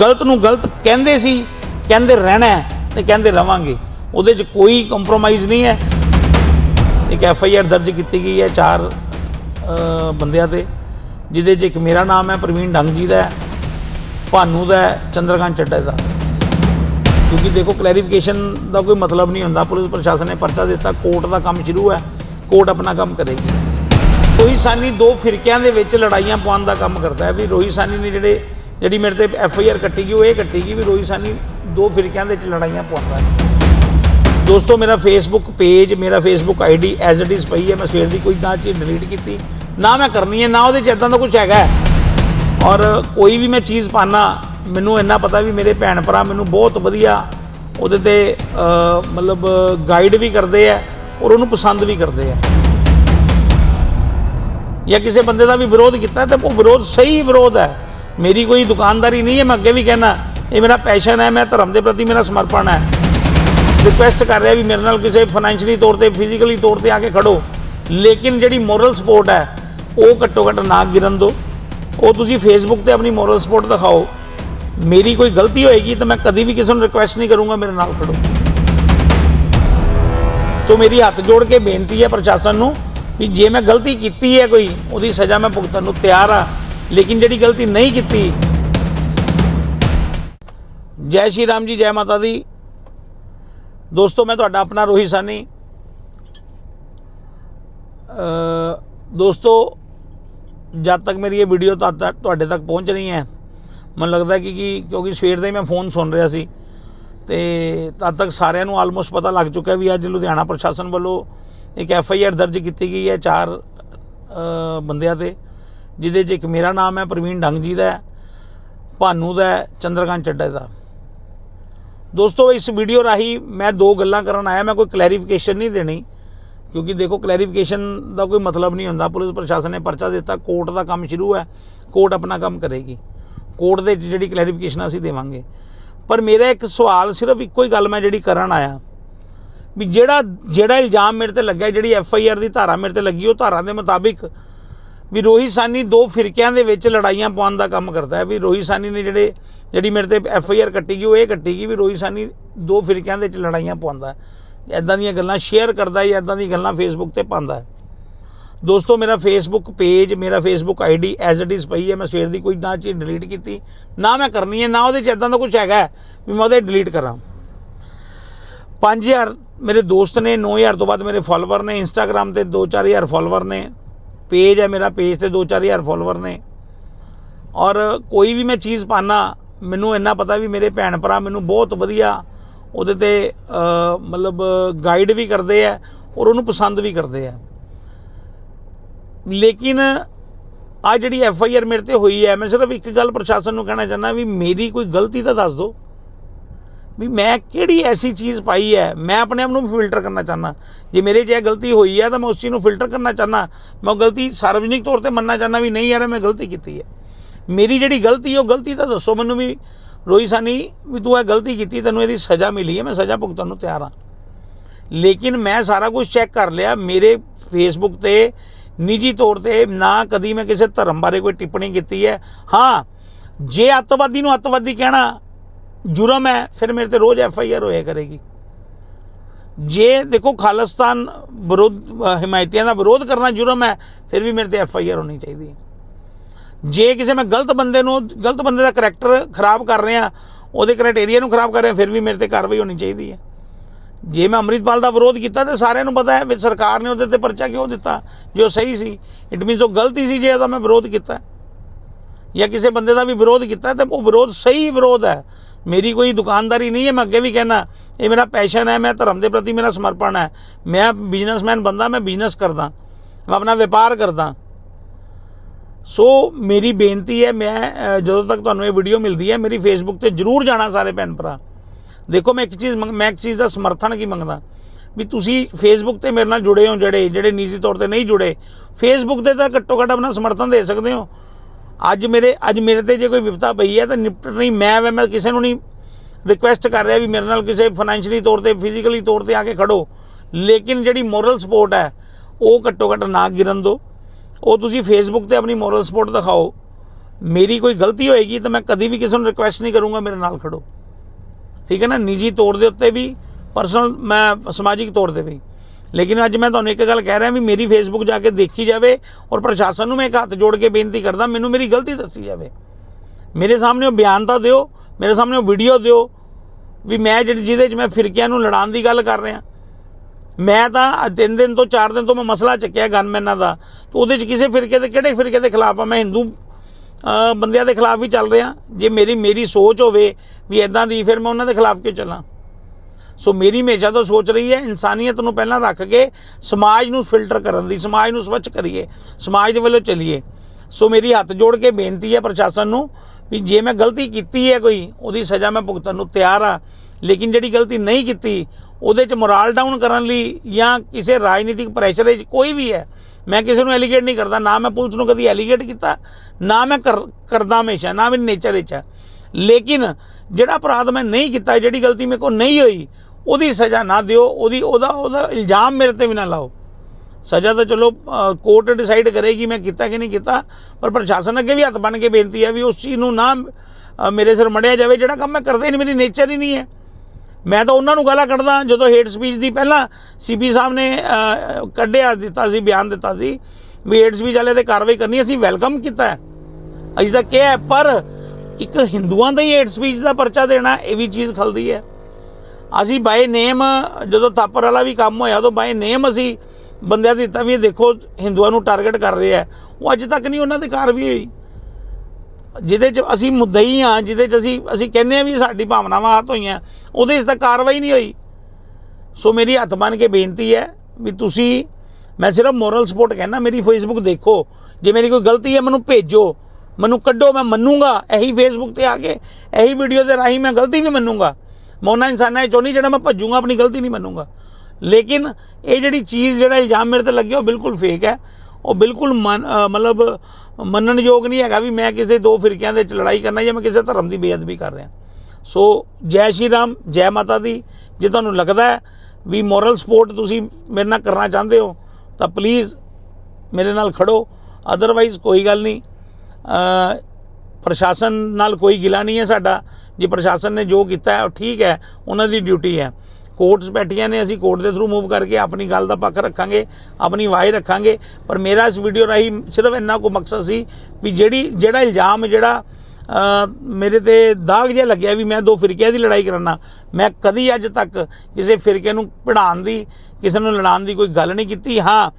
ਗਲਤ ਨੂੰ ਗਲਤ ਕਹਿੰਦੇ ਸੀ, ਕਹਿੰਦੇ ਰਹਿਣਾ ਹੈ ਤੇ ਕਹਿੰਦੇ ਰਵਾਂਗੇ। ਉਹਦੇ 'ਚ ਕੋਈ ਕੰਪਰੋਮਾਈਜ਼ ਨਹੀਂ ਹੈ। ਇੱਕ ਐਫ ਆਈ ਆਰ ਦਰਜ ਕੀਤੀ ਗਈ ਹੈ ਚਾਰ ਬੰਦਿਆਂ ਤੇ, ਜਿਹਦੇ 'ਚ ਇੱਕ ਮੇਰਾ ਨਾਮ ਹੈ, ਪ੍ਰਵੀਨ ਡੰਗ ਜੀ ਦਾ ਭਾਨੂ ਦਾ ਚੰਦਰਕਾਂਤ ਚੱਡਾ ਦਾ। ਕਿਉਂਕਿ ਦੇਖੋ ਕਲੈਰੀਫਿਕੇਸ਼ਨ ਦਾ ਕੋਈ ਮਤਲਬ ਨਹੀਂ ਹੁੰਦਾ। ਪੁਲਿਸ ਪ੍ਰਸ਼ਾਸਨ ਨੇ ਪਰਚਾ ਦਿੱਤਾ, ਕੋਰਟ ਦਾ ਕੰਮ ਸ਼ੁਰੂ ਹੈ, ਕੋਰਟ ਆਪਣਾ ਕੰਮ ਕਰੇਗੀ। ਰੋਹਿਤ ਸਾਨੀ ਦੋ ਫਿਰਕਿਆਂ ਦੇ ਵਿੱਚ ਲੜਾਈਆਂ ਪਾਉਣ ਦਾ ਕੰਮ ਕਰਦਾ ਹੈ। ਵੀ ਰੋਹਿਤ ਸਾਨੀ ਨੇ ਜਿਹੜੇ ਜਿਹੜੀ ਮੇਰੇ ਤੇ ਐਫ ਆਈ ਆਰ ਕੱਟੀ ਗਈ, ਉਹ ਇਹ ਕੱਟੀ ਗਈ ਵੀ ਰੋਹਿਤ ਸਾਨੀ ਦੋ ਫਿਰਕਿਆਂ ਦੇ ਵਿੱਚ ਲੜਾਈਆਂ ਪਾਉਂਦਾ ਦੋਸਤੋ, ਮੇਰਾ ਫੇਸਬੁੱਕ ਪੇਜ ਮੇਰਾ Facebook ID as it is ਪਈ ਹੈ। ਮੈਂ ਸਵੇਰ ਦੀ ਕੋਈ ਨਾ ਚੀਜ਼ ਡਿਲੀਟ ਕੀਤੀ, ਨਾ ਮੈਂ ਕਰਨੀ ਹੈ, ਨਾ ਉਹਦੇ ਚ ਇਦਾਂ ਦਾ ਕੁਝ ਹੈਗਾ ਔਰ ਕੋਈ ਵੀ ਮੈਂ ਚੀਜ਼ ਪਾਣਾ ਮੈਨੂੰ ਇੰਨਾ ਪਤਾ ਵੀ ਮੇਰੇ ਭੈਣ ਭਰਾ ਮੈਨੂੰ ਬਹੁਤ ਵਧੀਆ ਉਹਦੇ ਤੇ ਮਤਲਬ ਗਾਈਡ ਵੀ ਕਰਦੇ ਆ ਔਰ ਉਹਨੂੰ ਪਸੰਦ ਵੀ ਕਰਦੇ ਆ ਜਾਂ ਕਿਸੇ ਬੰਦੇ ਦਾ ਵੀ ਵਿਰੋਧ ਕੀਤਾ ਤੇ ਉਹ ਵਿਰੋਧ ਸਹੀ ਵਿਰੋਧ ਹੈ। ਮੇਰੀ ਕੋਈ ਦੁਕਾਨਦਾਰੀ ਨਹੀਂ ਹੈ, ਮੈਂ ਅੱਗੇ ਵੀ ਕਹਿਣਾ ਇਹ ਮੇਰਾ ਪੈਸ਼ਨ ਹੈ, ਮੈਂ ਧਰਮ ਦੇ ਪ੍ਰਤੀ ਮੇਰਾ ਸਮਰਪਣ ਹੈ। ਰਿਕੁਐਸਟ ਕਰ ਰਿਹਾ ਵੀ ਮੇਰੇ ਨਾਲ ਕਿਸੇ ਫਾਈਨੈਂਸ਼ੀਅਲੀ ਤੌਰ ਤੇ ਫਿਜ਼ੀਕਲੀ ਤੌਰ ਤੇ ਆ ਕੇ ਖੜੋ। ਲੇਕਿਨ ਜਿਹੜੀ ਮੋਰਲ ਸਪੋਰਟ ਹੈ, ਉਹ ਘੱਟੋ ਘੱਟ ਨਾ ਗਿਰਨ ਦਿਓ ਉਹ ਤੁਸੀਂ ਫੇਸਬੁੱਕ ਤੇ ਆਪਣੀ ਮੋਰਲ ਸਪੋਰਟ ਦਿਖਾਓ। ਮੇਰੀ ਕੋਈ ਗਲਤੀ ਹੋਏਗੀ ਤਾਂ ਮੈਂ ਕਦੀ ਵੀ ਕਿਸੇ ਨੂੰ ਰਿਕੁਐਸਟ ਨਹੀਂ ਕਰੂੰਗਾ, ਮੇਰੇ ਨਾਲ ਖੜੋ। ਸੋ ਮੇਰੀ ਹੱਥ ਜੋੜ ਕੇ ਬੇਨਤੀ ਹੈ ਪ੍ਰਸ਼ਾਸਨ ਨੂੰ ਵੀ ਜੇ ਮੈਂ ਗਲਤੀ ਕੀਤੀ ਹੈ ਕੋਈ, ਉਹਦੀ ਸਜ਼ਾ ਮੈਂ ਭੁਗਤਣ ਨੂੰ ਤਿਆਰ ਆ ਲੇਕਿਨ ਜਿਹੜੀ ਗਲਤੀ ਨਹੀਂ ਕੀਤੀ। ਜੈ ਸ਼੍ਰੀ ਰਾਮ ਜੀ, ਜੈ ਮਾਤਾ ਦੀ। ਦੋਸਤੋ, ਮੈਂ ਤੁਹਾਡਾ ਆਪਣਾ ਰੋਹਿਤ ਸਾਨੀ। ਦੋਸਤੋ, ਜਦ ਤੱਕ ਮੇਰੀ ਇਹ ਵੀਡੀਓ ਤਦ ਤੱਕ ਤੁਹਾਡੇ ਤੱਕ ਪਹੁੰਚ ਰਹੀ ਹੈ, ਮੈਨੂੰ ਲੱਗਦਾ ਕਿ ਕਿ ਕਿਉਂਕਿ ਸਵੇਰ ਦਾ ਹੀ ਮੈਂ ਫੋਨ ਸੁਣ ਰਿਹਾ ਸੀ, ਤੇ ਤਦ ਤੱਕ ਸਾਰਿਆਂ ਨੂੰ ਆਲਮੋਸਟ ਪਤਾ ਲੱਗ ਚੁੱਕਾ ਵੀ ਅੱਜ ਲੁਧਿਆਣਾ ਪ੍ਰਸ਼ਾਸਨ ਵੱਲੋਂ ਇੱਕ ਐਫ ਆਈ ਆਰ ਦਰਜ ਕੀਤੀ ਗਈ ਹੈ ਚਾਰ ਬੰਦਿਆਂ ਤੇ। ਜਿਹਦੇ 'ਚ ਇੱਕ ਮੇਰਾ ਨਾਮ ਹੈ, ਪ੍ਰਵੀਨ ਡੰਗ ਜੀ ਦਾ ਭਾਨੂ ਦਾ ਚੰਦਰਕਾਂਤ ਚੱਡਾ ਦਾ। ਦੋਸਤੋ, ਇਸ ਵੀਡੀਓ ਰਾਹੀਂ ਮੈਂ ਦੋ ਗੱਲਾਂ ਕਰਨ ਆਇਆ, ਮੈਂ ਕੋਈ ਕਲੈਰੀਫਿਕੇਸ਼ਨ ਨਹੀਂ ਦੇਣੀ, ਕਿਉਂਕਿ ਦੇਖੋ ਕਲੈਰੀਫਿਕੇਸ਼ਨ ਦਾ ਕੋਈ ਮਤਲਬ ਨਹੀਂ ਹੁੰਦਾ। ਪੁਲਿਸ ਪ੍ਰਸ਼ਾਸਨ ਨੇ ਪਰਚਾ ਦਿੱਤਾ ਕੋਰਟ ਦਾ ਕੰਮ ਸ਼ੁਰੂ ਹੈ ਕੋਰਟ ਆਪਣਾ ਕੰਮ ਕਰੇਗੀ। ਕੋਰਟ ਦੇ ਵਿੱਚ ਜਿਹੜੀ ਕਲੈਰੀਫਿਕੇਸ਼ਨ ਅਸੀਂ ਦੇਵਾਂਗੇ। ਪਰ ਮੇਰਾ ਇੱਕ ਸਵਾਲ, ਸਿਰਫ ਇੱਕੋ ਹੀ ਗੱਲ ਮੈਂ ਜਿਹੜੀ ਕਰਨ ਆਇਆ, ਵੀ ਜਿਹੜਾ ਜਿਹੜਾ ਇਲਜ਼ਾਮ ਮੇਰੇ ਤੇ ਲੱਗਿਆ, ਜਿਹੜੀ ਐਫ ਆਈ ਆਰ ਦੀ ਧਾਰਾ ਮੇਰੇ ਤੇ ਲੱਗੀ, ਉਹ ਧਾਰਾ ਦੇ ਮੁਤਾਬਿਕ ਵੀ ਰੋਹੀ ਸਾਨੀ ਦੋ ਫਿਰਕਿਆਂ ਦੇ ਵਿੱਚ ਲੜਾਈਆਂ ਪਾਉਣ ਦਾ ਕੰਮ ਕਰਦਾ ਹੈ। ਵੀ ਰੋਹੀ ਸਾਨੀ ਨੇ ਜਿਹੜੇ, ਜਿਹੜੀ ਮੇਰੇ ਤੇ ਐਫ ਆਈ ਆਰ ਕੱਟੀ ਗਈ, ਉਹ ਇਹ ਕੱਟੀ ਗਈ ਵੀ ਰੋਹੀ ਸਾਨੀ ਦੋ ਫਿਰਕਿਆਂ ਦੇ ਵਿੱਚ ਲੜਾਈਆਂ ਪਾਉਂਦਾ ਹੈ। ਐਦਾਂ ਦੀਆਂ ਗੱਲਾਂ ਸ਼ੇਅਰ ਕਰਦਾ ਜਾਂ ਐਦਾਂ ਦੀਆਂ ਗੱਲਾਂ ਫੇਸਬੁੱਕ ਤੇ ਪਾਉਂਦਾ ਦੋਸਤੋ, ਮੇਰਾ ਫੇਸਬੁੱਕ ਪੇਜ, ਮੇਰਾ Facebook ID as it is ਪਈ ਹੈ। ਮੈਂ ਸਵੇਰ ਦੀ ਕੋਈ ਨਾ ਚੀਜ਼ ਡਿਲੀਟ ਕੀਤੀ, ਨਾ ਮੈਂ ਕਰਨੀ ਹੈ, ਨਾ ਉਹਦੇ ਚ ਐਦਾਂ ਦਾ ਕੁਝ ਹੈਗਾ ਵੀ ਮੈਂ ਉਹਦੇ ਡਿਲੀਟ ਕਰਾਂ। 5000 ਮੇਰੇ ਦੋਸਤ ਨੇ 9000 ਤੋਂ ਬਾਅਦ ਮੇਰੇ ਫਾਲੋਅਰ ਨੇ ਇੰਸਟਾਗ੍ਰam ਤੇ 2-4000 ਫਾਲੋਅਰ ਨੇ। ਪੇਜ ਹੈ ਮੇਰਾ ਪੇਜ ਤੇ 2-4000 ਫਾਲੋਅਰ ਨੇ। ਔਰ ਕੋਈ ਵੀ ਮੈਂ ਚੀਜ਼ ਪਾਣਾ ਮੈਨੂੰ ਇੰਨਾ ਪਤਾ ਵੀ ਮੇਰੇ ਭੈਣ ਭਰਾ ਮੈਨੂੰ ਬਹੁਤ ਵਧੀਆ ਉਹਦੇ ਤੇ ਮਤਲਬ ਗਾਈਡ ਵੀ ਕਰਦੇ ਆ ਔਰ ਉਹਨੂੰ ਪਸੰਦ ਵੀ ਕਰਦੇ ਆ। ਲੇਕਿਨ ਆ ਜਿਹੜੀ ਐਫ ਆਈ ਆਰ ਮੇਰੇ ਤੇ ਹੋਈ ਹੈ, ਮੈਂ ਸਿਰਫ ਇੱਕ ਗੱਲ ਪ੍ਰਸ਼ਾਸਨ ਨੂੰ ਕਹਿਣਾ ਚਾਹੁੰਦਾ ਵੀ ਮੇਰੀ ਕੋਈ ਗਲਤੀ ਤਾਂ ਦੱਸ ਦਿਓ। ਵੀ ਮੈਂ ਕਿਹੜੀ ਐਸੀ ਚੀਜ਼ ਪਾਈ ਹੈ? ਮੈਂ ਆਪਣੇ ਆਪ ਨੂੰ ਫਿਲਟਰ ਕਰਨਾ ਚਾਹੁੰਦਾ। ਜੇ ਮੇਰੇ 'ਚ ਇਹ ਗਲਤੀ ਹੋਈ ਹੈ, ਤਾਂ ਮੈਂ ਉਸ ਚੀਜ਼ ਨੂੰ ਫਿਲਟਰ ਕਰਨਾ ਚਾਹੁੰਦਾ। ਮੈਂ ਉਹ ਗਲਤੀ ਸਾਰਵਜਨਿਕ ਤੌਰ ਤੇ ਮੰਨਣਾ ਚਾਹੁੰਦਾ ਵੀ ਨਹੀਂ ਯਾਰ, ਮੈਂ ਗਲਤੀ ਕੀਤੀ ਹੈ। ਮੇਰੀ ਜਿਹੜੀ ਗਲਤੀ, ਉਹ ਗਲਤੀ ਤਾਂ ਦੱਸੋ ਮੈਨੂੰ ਵੀ। ਰੋਈ ਸਾਨੀ, ਵੀ ਤੂੰ ਇਹ ਗਲਤੀ ਕੀਤੀ, ਤੈਨੂੰ ਇਹਦੀ ਸਜ਼ਾ ਮਿਲੀ ਹੈ, ਮੈਂ ਸਜ਼ਾ ਭੁਗਤਣ ਨੂੰ ਤਿਆਰ ਹਾਂ। ਲੇਕਿਨ ਮੈਂ ਸਾਰਾ ਕੁਝ ਚੈੱਕ ਕਰ ਲਿਆ, ਮੇਰੇ ਫੇਸਬੁੱਕ ਤੇ ਨਿੱਜੀ ਤੌਰ ਤੇ ਨਾ ਕਦੀ ਮੈਂ ਕਿਸੇ ਧਰਮ ਬਾਰੇ ਕੋਈ ਟਿੱਪਣੀ ਕੀਤੀ ਹੈ। ਹਾਂ, ਜੇ ਅੱਤਵਾਦੀ ਨੂੰ ਅੱਤਵਾਦੀ ਕਹਿਣਾ ਜੁਰਮ ਹੈ ਫਿਰ ਮੇਰੇ ਤੇ ਰੋਜ਼ ਐਫ ਆਈ ਆਰ ਹੋਇਆ ਕਰੇਗੀ। ਜੇ ਦੇਖੋ ਖਾਲਿਸਤਾਨ ਵਿਰੋਧ ਅ, ਹਮਾਇਤੀਆਂ ਦਾ ਵਿਰੋਧ ਕਰਨਾ ਜੁਰਮ ਹੈ ਫਿਰ ਵੀ ਮੇਰੇ ਤੇ ਐਫ ਆਈ ਆਰ ਹੋਣੀ ਚਾਹੀਦੀ ਹੈ। ਜੇ ਕਿਸੇ ਮੈਂ ਗਲਤ ਬੰਦੇ ਨੂੰ ਗਲਤ ਬੰਦੇ ਦਾ ਕਰੈਕਟਰ ਖਰਾਬ ਕਰ ਰਿਹਾ ਉਹਦੇ ਕ੍ਰਾਈਟੇਰੀਆ ਨੂੰ ਖਰਾਬ ਕਰ ਰਿਹਾ ਫਿਰ ਵੀ ਮੇਰੇ ਤੇ ਕਾਰਵਾਈ ਹੋਣੀ ਚਾਹੀਦੀ ਹੈ। ਜੇ ਮੈਂ ਅੰਮ੍ਰਿਤਪਾਲ ਦਾ ਵਿਰੋਧ ਕੀਤਾ ਤੇ ਸਾਰਿਆਂ ਨੂੰ ਪਤਾ ਹੈ ਵੀ ਸਰਕਾਰ ਨੇ ਉਹਦੇ ਤੇ ਪਰਚਾ ਕਿਉਂ ਦਿੱਤਾ ਜੇ ਉਹ ਸਹੀ ਸੀ। ਇਟ ਮੀਨਸ ਉਹ ਗਲਤੀ ਸੀ ਜੇ ਉਹਦਾ ਮੈਂ ਵਿਰੋਧ ਕੀਤਾ। ਜਾਂ ਕਿਸੇ ਬੰਦੇ ਦਾ ਵੀ ਵਿਰੋਧ ਕੀਤਾ ਤਾਂ ਉਹ ਵਿਰੋਧ ਸਹੀ ਵਿਰੋਧ ਹੈ। ਮੇਰੀ ਕੋਈ ਦੁਕਾਨਦਾਰੀ ਨਹੀਂ ਹੈ, ਮੈਂ ਅੱਗੇ ਵੀ ਕਹਿਣਾ ਇਹ ਮੇਰਾ ਪੈਸ਼ਨ ਹੈ, ਮੈਂ ਧਰਮ ਦੇ ਪ੍ਰਤੀ ਮੇਰਾ ਸਮਰਪਣ ਹੈ। ਮੈਂ ਬਿਜ਼ਨਸਮੈਨ ਬੰਦਾ, ਮੈਂ ਬਿਜ਼ਨਸ ਕਰਦਾ, ਮੈਂ ਆਪਣਾ ਵਪਾਰ ਕਰਦਾ। ਸੋ ਮੇਰੀ ਬੇਨਤੀ ਹੈ, ਮੈਂ ਜਦੋਂ ਤੱਕ ਤੁਹਾਨੂੰ ਇਹ ਵੀਡੀਓ ਮਿਲਦੀ ਹੈ, ਮੇਰੀ ਫੇਸਬੁੱਕ ਤੇ ਜਰੂਰ ਜਾਣਾ ਸਾਰੇ ਭੈਣ ਭਰਾ। ਦੇਖੋ, ਮੈਂ ਇੱਕ ਚੀਜ਼ ਮੰਗ- ਮੈਂ ਇੱਕ ਚੀਜ਼ ਦਾ ਸਮਰਥਨ ਕੀ ਮੰਗਦਾ? ਵੀ ਤੁਸੀਂ ਫੇਸਬੁੱਕ ਤੇ ਮੇਰੇ ਨਾਲ ਜੁੜੇ ਹੋ ਜਿਹੜੇ ਜਿਹੜੇ ਨਿੱਜੀ ਤੌਰ ਤੇ ਨਹੀਂ ਜੁੜੇ ਫੇਸਬੁੱਕ ਤੇ ਤਾਂ ਘੱਟੋ ਘੱਟ ਆਪਣਾ ਸਮਰਥਨ ਦੇ ਸਕਦੇ ਹੋ। ਅੱਜ ਮੇਰੇ ਅੱਜ ਮੇਰੇ ਤੇ ਜੇ ਕੋਈ ਵਿਪਤਾ ਪਈ ਹੈ ਤਾਂ ਨਿਪਟ, ਨਹੀਂ, ਮੈਂ ਵੇ ਮੈਂ ਕਿਸੇ ਨੂੰ ਨਹੀਂ ਰਿਕੁਐਸਟ ਕਰ ਰਿਹਾ ਵੀ ਮੇਰੇ ਨਾਲ ਕਿਸੇ ਫਾਈਨੈਂਸ਼ੀਅਲੀ ਤੌਰ ਤੇ ਫਿਜ਼ੀਕਲੀ ਤੌਰ ਤੇ ਆ ਕੇ ਖੜੋ। ਲੇਕਿਨ ਜਿਹੜੀ ਮੋਰਲ ਸਪੋਰਟ ਹੈ, ਉਹ ਘੱਟੋ ਘੱਟ ਨਾ ਗਿਰਨ ਦਿਓ ਉਹ ਤੁਸੀਂ ਫੇਸਬੁੱਕ ਤੇ ਆਪਣੀ ਮੋਰਲ ਸਪੋਰਟ ਦਿਖਾਓ। ਮੇਰੀ ਕੋਈ ਗਲਤੀ ਹੋਏਗੀ ਤਾਂ ਮੈਂ ਕਦੀ ਵੀ ਕਿਸੇ ਨੂੰ ਰਿਕੁਐਸਟ ਨਹੀਂ ਕਰੂੰਗਾ ਮੇਰੇ ਨਾਲ ਖੜੋ। ਠੀਕ ਹੈ ਨਾ? ਨਿੱਜੀ ਤੌਰ ਦੇ ਉੱਤੇ ਵੀ ਪਰਸਨਲ ਮੈਂ ਸਮਾਜਿਕ ਤੌਰ ਤੇ ਵੀ। ਲੇਕਿਨ ਅੱਜ ਮੈਂ ਤੁਹਾਨੂੰ ਇੱਕ ਗੱਲ ਕਹਿ ਰਿਹਾ ਵੀ ਮੇਰੀ ਫੇਸਬੁੱਕ ਜਾ ਕੇ ਦੇਖੀ ਜਾਵੇ ਔਰ ਪ੍ਰਸ਼ਾਸਨ ਨੂੰ ਮੈਂ ਇੱਕ ਹੱਥ ਜੋੜ ਕੇ ਬੇਨਤੀ ਕਰਦਾ, ਮੈਨੂੰ ਮੇਰੀ ਗਲਤੀ ਦੱਸੀ ਜਾਵੇ। ਮੇਰੇ ਸਾਹਮਣੇ ਉਹ ਬਿਆਨ ਤਾਂ ਦਿਓ, ਮੇਰੇ ਸਾਹਮਣੇ ਉਹ ਵੀਡੀਓ ਦਿਓ ਵੀ ਮੈਂ ਜਿਹੜੀ ਜਿਹਦੇ 'ਚ ਮੈਂ ਫਿਰਕਿਆਂ ਨੂੰ ਲੜਾਉਣ ਦੀ ਗੱਲ ਕਰ ਰਿਹਾ। ਮੈਂ ਤਾਂ ਤਿੰਨ ਦਿਨ ਤੋਂ ਚਾਰ ਦਿਨ ਤੋਂ ਮੈਂ ਮਸਲਾ ਚੱਕਿਆ ਗਨਮੈਨਾਂ ਦਾ, ਤੇ ਉਹਦੇ 'ਚ ਕਿਸੇ ਫਿਰਕੇ ਦੇ, ਕਿਹੜੇ ਫਿਰਕੇ ਦੇ ਖਿਲਾਫ ਆ? ਮੈਂ ਹਿੰਦੂ ਬੰਦਿਆਂ ਦੇ ਖਿਲਾਫ ਵੀ ਚੱਲ ਰਿਹਾ। ਜੇ ਮੇਰੀ ਮੇਰੀ ਸੋਚ ਹੋਵੇ ਵੀ ਇਦਾਂ ਦੀ, ਫਿਰ ਮੈਂ ਉਹਨਾਂ ਦੇ ਖਿਲਾਫ ਕਿਉਂ ਚੱਲਾਂ? ਸੋ ਮੇਰੀ ਹਮੇਸ਼ਾ ਤੋਂ ਸੋਚ ਰਹੀ ਹੈ, ਇਨਸਾਨੀਅਤ ਨੂੰ ਪਹਿਲਾਂ ਰੱਖ ਕੇ ਸਮਾਜ ਨੂੰ ਫਿਲਟਰ ਕਰਨ ਦੀ, ਸਮਾਜ ਨੂੰ ਸਵੱਛ ਕਰੀਏ, ਸਮਾਜ ਦੇ ਵੱਲੋਂ ਚੱਲੀਏ। ਸੋ ਮੇਰੀ ਹੱਥ ਜੋੜ ਕੇ ਬੇਨਤੀ ਹੈ ਪ੍ਰਸ਼ਾਸਨ ਨੂੰ ਵੀ ਜੇ ਮੈਂ ਗਲਤੀ ਕੀਤੀ ਹੈ ਕੋਈ, ਉਹਦੀ ਸਜ਼ਾ ਮੈਂ ਭੁਗਤਣ ਨੂੰ ਤਿਆਰ ਆ ਲੇਕਿਨ ਜਿਹੜੀ ਗਲਤੀ ਨਹੀਂ ਕੀਤੀ, ਉਹਦੇ 'ਚ ਮੋਰਲ ਡਾਊਨ ਕਰਨ ਲਈ ਜਾਂ ਕਿਸੇ ਰਾਜਨੀਤਿਕ ਪ੍ਰੈਸ਼ਰ ਵਿੱਚ ਕੋਈ ਵੀ ਹੈ, ਮੈਂ ਕਿਸੇ ਨੂੰ ਐਲੀਗੇਟ ਨਹੀਂ ਕਰਦਾ, ਨਾ ਮੈਂ ਪੁਲਿਸ ਨੂੰ ਕਦੀ ਐਲੀਗੇਟ ਕੀਤਾ, ਨਾ ਮੈਂ ਕਰ- ਕਰਦਾ ਹਮੇਸ਼ਾ, ਨਾ ਮੇਰੀ ਨੇਚਰ ਵਿੱਚ ਹੈ। ਲੇਕਿਨ ਜਿਹੜਾ ਅਪਰਾਧ ਮੈਂ ਨਹੀਂ ਕੀਤਾ, ਜਿਹੜੀ ਗਲਤੀ ਮੇਰੇ ਕੋਲ ਨਹੀਂ ਹੋਈ ਉਹਦੀ ਸਜ਼ਾ ਨਾ ਦਿਓ ਉਹਦੀ ਉਹਦਾ ਉਹਦਾ ਇਲਜ਼ਾਮ ਮੇਰੇ ਤੇ ਵੀ ਨਾ ਲਾਓ। ਸਜ਼ਾ ਤਾਂ ਚਲੋ ਕੋਰਟ ਡਿਸਾਈਡ ਕਰੇਗੀ ਮੈਂ ਕੀਤਾ ਕਿ ਨਹੀਂ ਕੀਤਾ ਪਰ ਪ੍ਰਸ਼ਾਸਨ ਅੱਗੇ ਵੀ ਹੱਥ ਬਣ ਕੇ ਬੇਨਤੀ ਹੈ ਵੀ ਉਸ ਚੀਜ਼ ਨੂੰ ਨਾ ਮੇਰੇ ਸਿਰ ਮੜਿਆ ਜਾਵੇ ਜਿਹੜਾ ਕੰਮ ਮੈਂ ਕਰਦਾ ਹੀ ਨਹੀਂ ਮੇਰੀ ਨੇਚਰ ਹੀ ਨਹੀਂ ਹੈ। ਮੈਂ ਤਾਂ ਉਹਨਾਂ ਨੂੰ ਗਾਲਾਂ ਕੱਢਦਾ ਜਦੋਂ ਹੇਟ ਸਪੀਚ ਦੀ ਪਹਿਲਾਂ ਸੀਪੀ ਸਾਹਿਬ ਨੇ ਕੱਢਿਆ ਦਿੱਤਾ ਸੀ ਬਿਆਨ ਦਿੱਤਾ ਸੀ ਵੀ ਹੇਟ ਸਪੀਚ ਵਾਲੇ ਤੇ ਕਾਰਵਾਈ ਕਰਨੀ ਅਸੀਂ ਵੈਲਕਮ ਕੀਤਾ ਹੈ। ਅਸੀਂ ਤਾਂ ਕਿਹਾ ਹੈ, ਪਰ ਇੱਕ ਹਿੰਦੂਆਂ ਦਾ ਹੀ ਹੇਟ ਸਪੀਚ ਦਾ ਪਰਚਾ ਦੇਣਾ ਇਹ ਵੀ ਚੀਜ਼ ਖਲਦੀ ਹੈ। ਅਸੀਂ ਬਾਈ ਨੇਮ ਜਦੋਂ ਥਾਪਰ ਵਾਲਾ ਵੀ ਕੰਮ ਹੋਇਆ, ਉਦੋਂ ਬਾਈ ਨੇਮ ਅਸੀਂ ਬੰਦਿਆਂ ਦੇ ਦਿੱਤਾ ਵੀ ਇਹ ਦੇਖੋ, ਹਿੰਦੂਆਂ ਨੂੰ ਟਾਰਗੇਟ ਕਰ ਰਹੇ ਆ। ਉਹ ਅੱਜ ਤੱਕ ਨਹੀਂ ਉਹਨਾਂ ਦੇ ਕਾਰਵਾਈ ਹੋਈ। ਜਿਹਦੇ ਚ ਅਸੀਂ ਮੁੱਦਈ ਆ, ਜਿਹਦੇ ਚ ਅਸੀਂ ਅਸੀਂ ਕਹਿੰਦੇ ਆ ਵੀ ਸਾਡੀ ਭਾਵਨਾਵਾਂ ਹੱਥ ਹੋਈਆਂ। ਉਹਦੇ 'ਚ ਤਾਂ ਕਾਰਵਾਈ ਨਹੀਂ ਹੋਈ। ਸੋ ਮੇਰੀ ਹੱਥ ਬਨ ਕੇ ਬੇਨਤੀ ਹੈ ਵੀ ਤੁਸੀਂ, ਮੈਂ ਸਿਰਫ ਮੋਰਲ ਸਪੋਰਟ ਕਹਿੰਦਾ, ਮੇਰੀ ਫੇਸਬੁੱਕ ਦੇਖੋ। ਜੇ ਮੇਰੀ ਕੋਈ ਗਲਤੀ ਹੈ, ਮੈਨੂੰ ਭੇਜੋ। ਮੈਨੂੰ ਕੱਢੋ, ਮੈਂ ਮੰਨੂਗਾ। ਇਹੀ ਫੇਸਬੁੱਕ ਤੇ ਆ ਕੇ, ਇਹੀ ਵੀਡੀਓ ਦੇ ਰਾਹੀਂ ਮੈਂ ਗਲਤੀ ਵੀ ਮੰਨੂਗਾ। ਮੈਂ ਉਹਨਾਂ ਇਨਸਾਨਾਂ ਚੋਂ ਨਹੀਂ, ਜਿਹੜਾ ਮੈਂ ਭੱਜੂਗਾ, ਆਪਣੀ ਗਲਤੀ ਨਹੀਂ ਮੰਨੂਗਾ। ਲੇਕਿਨ ਇਹ ਜਿਹੜੀ ਚੀਜ਼, ਜਿਹੜਾ ਇਲਜ਼ਾਮ ਮੇਰੇ ਤੇ ਲੱਗਿਆ, ਉਹ ਬਿਲਕੁਲ ਫੇਕ ਹੈ। ਉਹ ਬਿਲਕੁਲ ਮੰਨ- ਅਹ, ਮਤਲਬ ਮੰਨਣਯੋਗ ਨਹੀਂ ਹੈਗਾ ਵੀ ਮੈਂ ਕਿਸੇ ਦੋ ਫਿਰਕਿਆਂ ਦੇ ਵਿੱਚ ਲੜਾਈ ਕਰਨਾ ਜਾਂ ਮੈਂ ਕਿਸੇ ਧਰਮ ਦੀ ਬੇਅਦਬੀ ਕਰ ਰਿਹਾ। ਸੋ, ਜੈ ਸ਼੍ਰੀ ਰਾਮ, ਜੈ ਮਾਤਾ ਦੀ। ਜੇ ਤੁਹਾਨੂੰ ਲੱਗਦਾ ਹੈ ਵੀ ਮੋਰਲ ਸਪੋਰਟ ਤੁਸੀਂ ਮੇਰੇ ਨਾਲ ਕਰਨਾ ਚਾਹੁੰਦੇ ਹੋ, ਤਾਂ ਪਲੀਜ਼ ਮੇਰੇ ਨਾਲ ਖੜੋ। ਅਦਰਵਾਈਜ਼ ਕੋਈ ਗੱਲ ਨਹੀਂ। ਪ੍ਰਸ਼ਾਸਨ ਨਾਲ ਕੋਈ ਗਿਲਾ ਨਹੀਂ ਹੈ ਸਾਡਾ। ਜੇ ਪ੍ਰਸ਼ਾਸਨ ਨੇ ਜੋ ਕੀਤਾ ਹੈ, ਉਹ ਠੀਕ ਹੈ, ਉਹਨਾਂ ਦੀ ਡਿਊਟੀ ਹੈ। ਕੋਰਟਸ ਬੈਠੀਆਂ ਨੇ, ਅਸੀਂ ਕੋਰਟ ਦੇ ਥਰੂ ਮੂਵ ਕਰਕੇ ਆਪਣੀ ਗੱਲ ਦਾ ਪੱਖ ਰੱਖਾਂਗੇ, ਆਪਣੀ ਵਾਈ ਰੱਖਾਂਗੇ। ਪਰ ਮੇਰਾ ਇਸ ਵੀਡੀਓ ਰਾਹੀਂ ਸਿਰਫ ਇੰਨਾ ਕੋ ਮਕਸਦ ਸੀ ਵੀ ਜਿਹੜੀ, ਜਿਹੜਾ ਇਲਜ਼ਾਮ, ਜਿਹੜਾ ਮੇਰੇ ਤੇ ਦਾਗ ਜਿਹਾ ਲੱਗਿਆ ਵੀ ਮੈਂ ਦੋ ਫਿਰਕਿਆਂ ਦੀ ਲੜਾਈ ਕਰਨਾ। ਮੈਂ ਕਦੀ ਅੱਜ ਤੱਕ ਕਿਸੇ ਫਿਰਕੇ ਨੂੰ ਪੜਾਉਣ ਦੀ, ਕਿਸੇ ਨੂੰ ਲੜਾਉਣ ਦੀ ਕੋਈ ਗੱਲ ਨਹੀਂ ਕੀਤੀ। ਹਾਂ,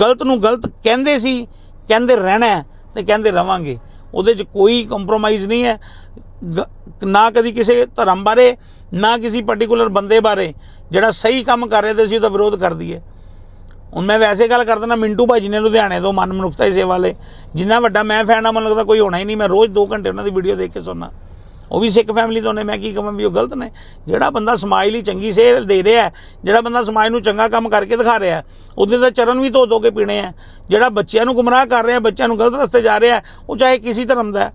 ਗਲਤ ਨੂੰ ਗਲਤ ਕਹਿੰਦੇ ਸੀ, ਕਹਿੰਦੇ ਰਹਿਣਾ ਹੈ ਤੇ ਕਹਿੰਦੇ ਰਵਾਂਗੇ। ਉਹਦੇ 'ਚ ਕੋਈ ਕੰਪਰੋਮਾਈਜ਼ ਨਹੀਂ ਹੈ। ਗ- ਨਾ ਕਦੀ ਕਿਸੇ ਧਰਮ ਬਾਰੇ, ਨਾ ਕਿਸੇ ਪਾਰਟਿਕੂਲਰ ਬੰਦੇ ਬਾਰੇ ਜਿਹੜਾ ਸਹੀ ਕੰਮ ਕਰ ਰਿਹਾ ਤੇ ਅਸੀਂ ਉਹਦਾ ਵਿਰੋਧ ਕਰਦੀ ਹੈ ਹੁਣ ਮੈਂ ਵੈਸੇ ਗੱਲ ਕਰਦਾ ਨਾ ਮਿੰਟੂ ਭਾਜੀ ਨੇ ਲੁਧਿਆਣੇ ਤੋਂ ਮਨ ਮਨੁੱਖਤਾ ਦੀ ਸੇਵਾ ਵਾਲੇ ਜਿੰਨਾ ਵੱਡਾ ਮੈਂ ਫੈਨ ਆ ਮੈਨੂੰ ਲੱਗਦਾ ਕੋਈ ਹੋਣਾ ਹੀ ਨਹੀਂ। ਮੈਂ ਰੋਜ਼ 2 ਘੰਟੇ ਉਹਨਾਂ ਦੀ ਵੀਡੀਓ ਦੇਖ ਕੇ ਸੁਣਨਾ। ਉਹ ਵੀ ਸਿੱਖ ਫੈਮਿਲੀ ਤੋਂ ਨੇ ਮੈਂ ਕੀ ਕਹਾਂ ਵੀ ਉਹ ਗਲਤ ਨੇ। ਜਿਹੜਾ ਬੰਦਾ ਸਮਾਜ ਲਈ ਚੰਗੀ ਸੇਧ ਦੇ ਰਿਹਾ ਜਿਹੜਾ ਬੰਦਾ ਸਮਾਜ ਨੂੰ ਚੰਗਾ ਕੰਮ ਕਰਕੇ ਦਿਖਾ ਰਿਹਾ ਉਹਦੇ ਤਾਂ ਚਰਨ ਵੀ ਧੋ ਧੋ ਕੇ ਪੀਣੇ ਆ। ਜਿਹੜਾ ਬੱਚਿਆਂ ਨੂੰ ਗੁੰਮਰਾਹ ਕਰ ਰਿਹਾ, ਬੱਚਿਆਂ ਨੂੰ ਗਲਤ ਰਸਤੇ ਜਾ ਰਿਹਾ ਉਹ ਚਾਹੇ ਕਿਸੇ ਧਰਮ ਦਾ